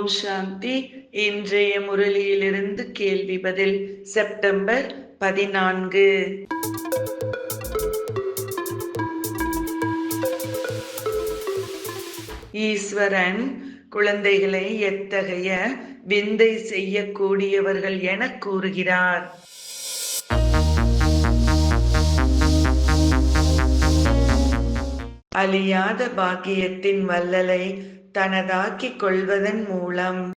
ஓம் சாந்தி. இன்றைய முரளியிலிருந்து கேள்வி பதில் செப்டம்பர் பதினான்கு. ஈஸ்வரன் குழந்தைகளை எத்தகைய விந்தை செய்யக்கூடியவர்கள் என கூறுகிறார். அழியாத பாக்கியத்தின் வல்லலை தனதாக்கிக் கொள்வதன் மூலம்.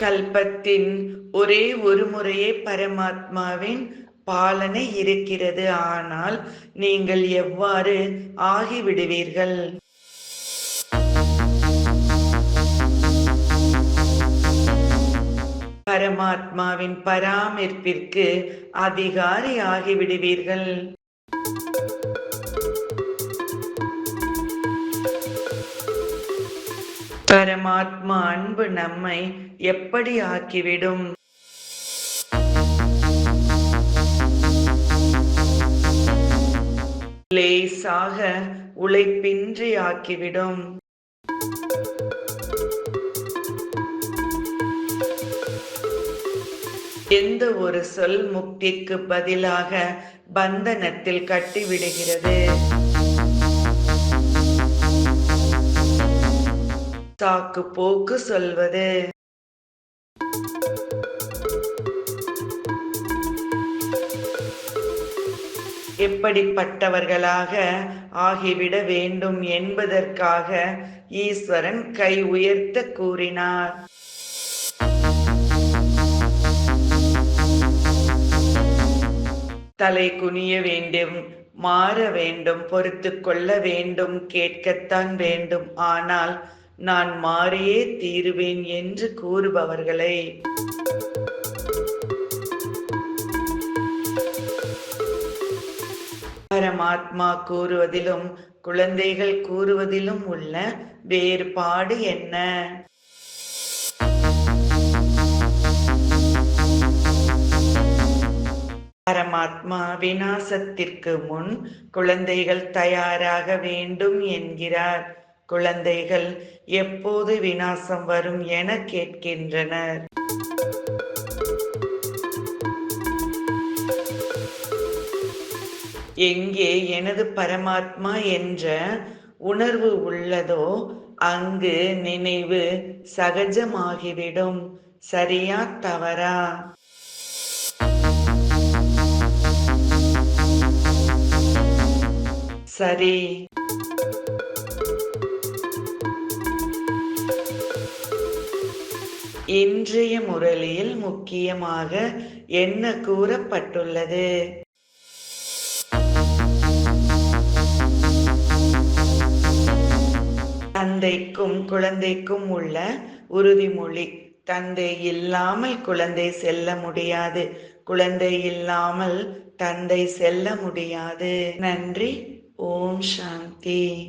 கல்பத்தின் ஒரே ஒரு முறையே பரமாத்மாவின் பாலனை இருக்கிறது. ஆனால் நீங்கள் எவ்வாறு ஆகிவிடுவீர்கள்? பரமாத்மாவின் பராமரிப்பிற்கு அதிகாரி ஆகிவிடுவீர்கள். பரமாத்மா அன்பு நம்மை எப்படி ஆக்கிவிடும்? லேசாக உழைப்பின்றி ஆக்கிவிடும். எந்த ஒரு சொல் முக்திக்கு பதிலாக பந்தனத்தில் கட்டிவிடுகிறது. சாக்கு போக்கு சொல்வது. எப்படிப்பட்டவர்களாக ஆகிவிட வேண்டும் என்பதற்காக ஈஸ்வரன் கை உயர்த்த கூறினார். தலை குனிய வேண்டும் மாற வேண்டும் பொறுத்து கொள்ள வேண்டும் கேட்கத்தான் வேண்டும். ஆனால் நான் மாறியே தீருவேன் என்று கூறுபவர்களை. பரமாத்மா கூறுவதிலும் குழந்தைகள் கூறுவதிலும் உள்ள வேறுபாடு என்ன? பரமாத்மா விநாசத்திற்கு முன் குழந்தைகள் தயாராக வேண்டும் என்கிறார். குழந்தைகள் எப்போது விநாசம் வரும் என கேட்கின்றனர். எங்கே எனது பரமாத்மா என்ற உணர்வு உள்ளதோ அங்கு நினைவு சகஜமாகிவிடும். சரியா தவறா? சரி. இன்றைய முரளியில் முக்கியமாக என்ன கூறப்பட்டுள்ளது? தந்தைக்கும் குழந்தைக்கும் உள்ள உறுதிமொழி. தந்தை இல்லாமல் குழந்தை செல்ல முடியாது. குழந்தை இல்லாமல் தந்தை செல்ல முடியாது. நன்றி. ஓம் சாந்தி.